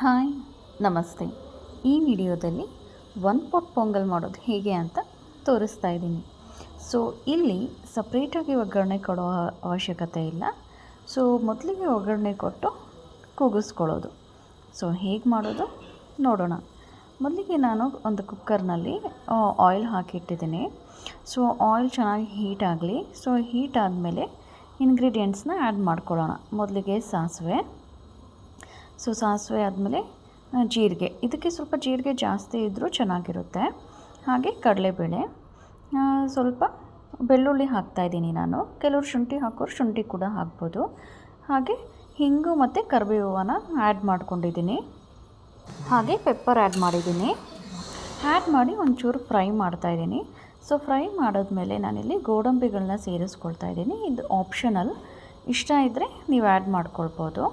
Hi, ನಮಸ್ತೆ. ಈ ವಿಡಿಯೋದಲ್ಲಿ ಒನ್ ಪಾಟ್ ಪೊಂಗಲ್ ಮಾಡೋದು ಹೇಗೆ ಅಂತ ತೋರಿಸ್ತಾ ಇದ್ದೀನಿ. ಸೊ ಇಲ್ಲಿ ಸಪ್ರೇಟಾಗಿ ಒಗ್ಗರಣೆ ಕೊಡೋ ಅವಶ್ಯಕತೆ ಇಲ್ಲ. ಸೊ ಮೊದಲಿಗೆ ಒಗ್ಗರಣೆ ಕೊಟ್ಟು ಕೂಗಿಸ್ಕೊಳ್ಳೋದು. ಸೊ ಹೇಗೆ ಮಾಡೋದು? ನೋಡೋಣ. ಮೊದಲಿಗೆ ನಾನು ಒಂದು ಕುಕ್ಕರ್ನಲ್ಲಿ ಆಯಿಲ್ ಹಾಕಿಟ್ಟಿದ್ದೀನಿ. ಸೊ ಆಯಿಲ್ ಚೆನ್ನಾಗಿ ಹೀಟ್ ಆಗಲಿ. ಸೊ ಹೀಟ್ ಆದಮೇಲೆ ಇಂಗ್ರೀಡಿಯೆಂಟ್ಸ್ನ ಆ್ಯಡ್ ಮಾಡ್ಕೊಳ್ಳೋಣ. ಮೊದಲಿಗೆ ಸಾಸಿವೆ. ಸೊ ಸಾಸಿವೆ ಆದಮೇಲೆ ಜೀರಿಗೆ. ಇದಕ್ಕೆ ಸ್ವಲ್ಪ ಜೀರಿಗೆ ಜಾಸ್ತಿ ಇದ್ದರೂ ಚೆನ್ನಾಗಿರುತ್ತೆ. ಹಾಗೆ ಕಡಲೆಬೇಳೆ ಸ್ವಲ್ಪ ಬೆಳ್ಳುಳ್ಳಿ ಹಾಕ್ತಾಯಿದ್ದೀನಿ ನಾನು. ಕೆಲವರು ಶುಂಠಿ ಹಾಕೋರು ಶುಂಠಿ ಕೂಡ ಹಾಕ್ಬೋದು. ಹಾಗೆ ಹಿಂಗು ಮತ್ತು ಕರಿಬೇವನ ಆ್ಯಡ್ ಮಾಡ್ಕೊಂಡಿದ್ದೀನಿ. ಹಾಗೆ ಪೆಪ್ಪರ್ ಆ್ಯಡ್ ಮಾಡಿದ್ದೀನಿ. ಆ್ಯಡ್ ಮಾಡಿ ಒಂಚೂರು ಫ್ರೈ ಮಾಡ್ತಾಯಿದ್ದೀನಿ ಸೊ ಫ್ರೈ ಮಾಡಿದ್ಮೇಲೆ ನಾನಿಲ್ಲಿ ಗೋಡಂಬಿಗಳನ್ನ ಸೇರಿಸ್ಕೊಳ್ತಾ ಇದ್ದೀನಿ. ಇದು ಆಪ್ಷನಲ್. ಇಷ್ಟ ಇದ್ದರೆ ನೀವು ಆ್ಯಡ್ ಮಾಡ್ಕೊಳ್ಬೋದು.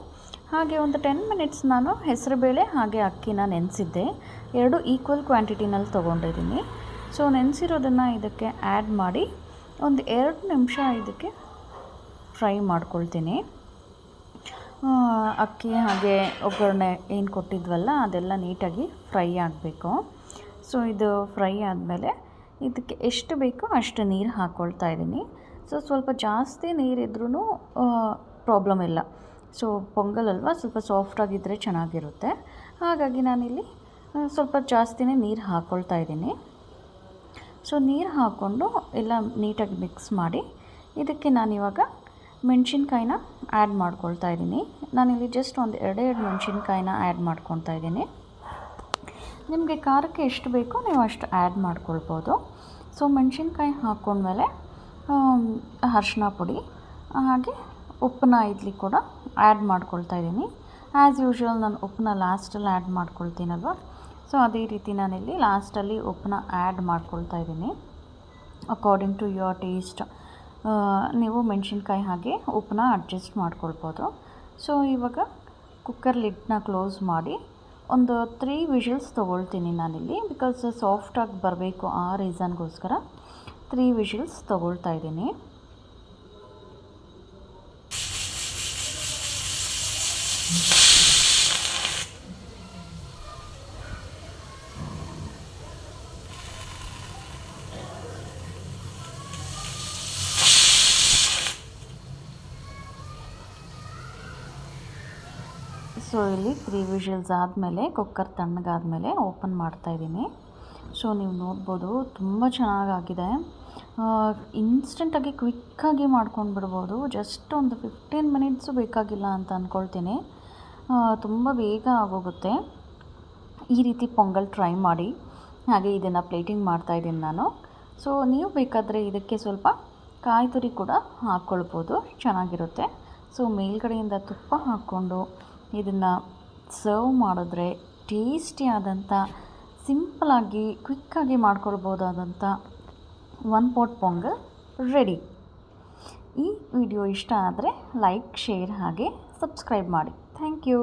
ಹಾಗೆ ಒಂದು ಟೆನ್ ಮಿನಿಟ್ಸ್ ನಾನು ಹೆಸರುಬೇಳೆ ಹಾಗೆ ಅಕ್ಕಿನ ನೆನೆಸಿದ್ದೆ. ಎರಡು ಈಕ್ವಲ್ ಕ್ವಾಂಟಿಟಿನಲ್ಲಿ ತೊಗೊಂಡಿದ್ದೀನಿ. ಸೊ ನೆನೆಸಿರೋದನ್ನು ಇದಕ್ಕೆ ಆ್ಯಡ್ ಮಾಡಿ ಒಂದು ಎರಡು ನಿಮಿಷ ಇದಕ್ಕೆ ಫ್ರೈ ಮಾಡ್ಕೊಳ್ತೀನಿ. ಅಕ್ಕಿ ಹಾಗೆ ಒಗ್ಗರಣೆ ಏನು ಕೊಟ್ಟಿದ್ವಲ್ಲ, ಅದೆಲ್ಲ ನೀಟಾಗಿ ಫ್ರೈ ಆಗಬೇಕು. ಸೊ ಇದು ಫ್ರೈ ಆದಮೇಲೆ ಇದಕ್ಕೆ ಎಷ್ಟು ಬೇಕೋ ಅಷ್ಟು ನೀರು ಹಾಕ್ಕೊಳ್ತಾ ಇದ್ದೀನಿ. ಸೊ ಸ್ವಲ್ಪ ಜಾಸ್ತಿ ನೀರಿದ್ರೂ ಪ್ರಾಬ್ಲಮ್ ಇಲ್ಲ. ಸೊ ಪೊಂಗಲ್ ಅಲ್ವಾ ಸ್ವಲ್ಪ ಸಾಫ್ಟಾಗಿದ್ದರೆ ಚೆನ್ನಾಗಿರುತ್ತೆ. ಹಾಗಾಗಿ ನಾನಿಲ್ಲಿ ಸ್ವಲ್ಪ ಜಾಸ್ತಿನೇ ನೀರು ಹಾಕ್ಕೊಳ್ತಾ ಇದ್ದೀನಿ. ಸೊ ನೀರು ಹಾಕ್ಕೊಂಡು ಎಲ್ಲ ನೀಟಾಗಿ ಮಿಕ್ಸ್ ಮಾಡಿ, ಇದಕ್ಕೆ ನಾನಿವಾಗ ಮೆಣಸಿನ್ಕಾಯಿನ ಆ್ಯಡ್ ಮಾಡ್ಕೊಳ್ತಾ ಇದ್ದೀನಿ. ನಾನಿಲ್ಲಿ ಜಸ್ಟ್ ಒಂದು ಎರಡೇ ಎರಡು ಮೆಣಸಿನ್ಕಾಯಿನ ಆ್ಯಡ್ ಮಾಡ್ಕೊಳ್ತಾ ಇದ್ದೀನಿ. ನಿಮಗೆ ಖಾರಕ್ಕೆ ಎಷ್ಟು ಬೇಕೋ ನೀವು ಅಷ್ಟು ಆ್ಯಡ್ ಮಾಡ್ಕೊಳ್ಬೋದು. ಸೊ ಮೆಣಸಿನ್ಕಾಯಿ ಹಾಕ್ಕೊಂಡ್ಮೇಲೆ ಅರಿಶಿನ ಪುಡಿ, ಹಾಗೆ ಉಪ್ಪನ್ನ ಇಡ್ಲಿ ಕೂಡ ಆ್ಯಡ್ ಮಾಡ್ಕೊಳ್ತಾ ಇದ್ದೀನಿ. ಆ್ಯಸ್ ಯೂಶ್ವಲ್ ನಾನು ಉಪ್ಪನ್ನ ಲಾಸ್ಟಲ್ಲಿ ಆ್ಯಡ್ ಮಾಡ್ಕೊಳ್ತೀನಲ್ವ? ಸೊ ಅದೇ ರೀತಿ ನಾನಿಲ್ಲಿ ಲಾಸ್ಟಲ್ಲಿ ಉಪ್ಪನ್ನ ಆ್ಯಡ್ ಮಾಡ್ಕೊಳ್ತಾ ಇದ್ದೀನಿ. ಅಕಾರ್ಡಿಂಗ್ ಟು ಯುವರ್ ಟೇಸ್ಟ್ ನೀವು ಮೆಣಸಿನ್ಕಾಯಿ ಹಾಗೆ ಉಪ್ಪನ್ನ ಅಡ್ಜಸ್ಟ್ ಮಾಡ್ಕೊಳ್ಬೋದು. ಸೊ ಇವಾಗ ಕುಕ್ಕರ್ ಲಿಡ್ನ ಕ್ಲೋಸ್ ಮಾಡಿ ಒಂದು ತ್ರೀ ವಿಷಲ್ಸ್ ತೊಗೊಳ್ತೀನಿ ನಾನಿಲ್ಲಿ. ಬಿಕಾಸ್ ಸಾಫ್ಟಾಗಿ ಬರಬೇಕು ಆ ರೀಸನ್ಗೋಸ್ಕರ ತ್ರೀ ವಿಷಲ್ಸ್ ತೊಗೊಳ್ತಾ ಇದ್ದೀನಿ. ಸೊ ಇಲ್ಲಿ ತ್ರೀ ವಿಷಲ್ಸ್ ಆದಮೇಲೆ ಕುಕ್ಕರ್ ತಣ್ಣಗಾದಮೇಲೆ ಓಪನ್ ಮಾಡ್ತಾಯಿದ್ದೀನಿ ಸೊ ನೀವು ನೋಡ್ಬೋದು ತುಂಬ ಚೆನ್ನಾಗಾಗಿದೆ. ಇನ್ಸ್ಟೆಂಟಾಗಿ ಕ್ವಿಕ್ಕಾಗಿ ಮಾಡ್ಕೊಂಡು ಬಿಡ್ಬೋದು ಜಸ್ಟ್ ಒಂದು ಫಿಫ್ಟೀನ್ ಮಿನಿಟ್ಸು ಬೇಕಾಗಿಲ್ಲ ಅಂತ ಅಂದ್ಕೊಳ್ತೀನಿ ತುಂಬ ಬೇಗ ಆಗೋಗುತ್ತೆ. ಈ ರೀತಿ ಪೊಂಗಲ್ ಟ್ರೈ ಮಾಡಿ. ಹಾಗೆ ಇದನ್ನು ಪ್ಲೇಟಿಂಗ್ ಮಾಡ್ತಾಯಿದ್ದೀನಿ ನಾನು. ಸೊ ನೀವು ಬೇಕಾದರೆ ಇದಕ್ಕೆ ಸ್ವಲ್ಪ ಕಾಯಿ ತುರಿ ಕೂಡ ಹಾಕ್ಕೊಳ್ಬೋದು. ಚೆನ್ನಾಗಿರುತ್ತೆ. ಸೊ ಮೇಲ್ಗಡೆಯಿಂದ ತುಪ್ಪ ಹಾಕ್ಕೊಂಡು ಇದನ್ನು ಸರ್ವ್ ಮಾಡಿದ್ರೆ ಟೇಸ್ಟಿಯಾದಂಥ ಸಿಂಪಲಾಗಿ ಕ್ವಿಕ್ಕಾಗಿ ಮಾಡ್ಕೊಳ್ಬೋದಾದಂಥ ಒನ್ ಪೋಟ್ ಪೊಂಗಲ್ ರೆಡಿ ಈ ವಿಡಿಯೋ ಇಷ್ಟ ಆದರೆ ಲೈಕ್ ಶೇರ್ ಹಾಗೆ ಸಬ್ಸ್ಕ್ರೈಬ್ ಮಾಡಿ. Thank you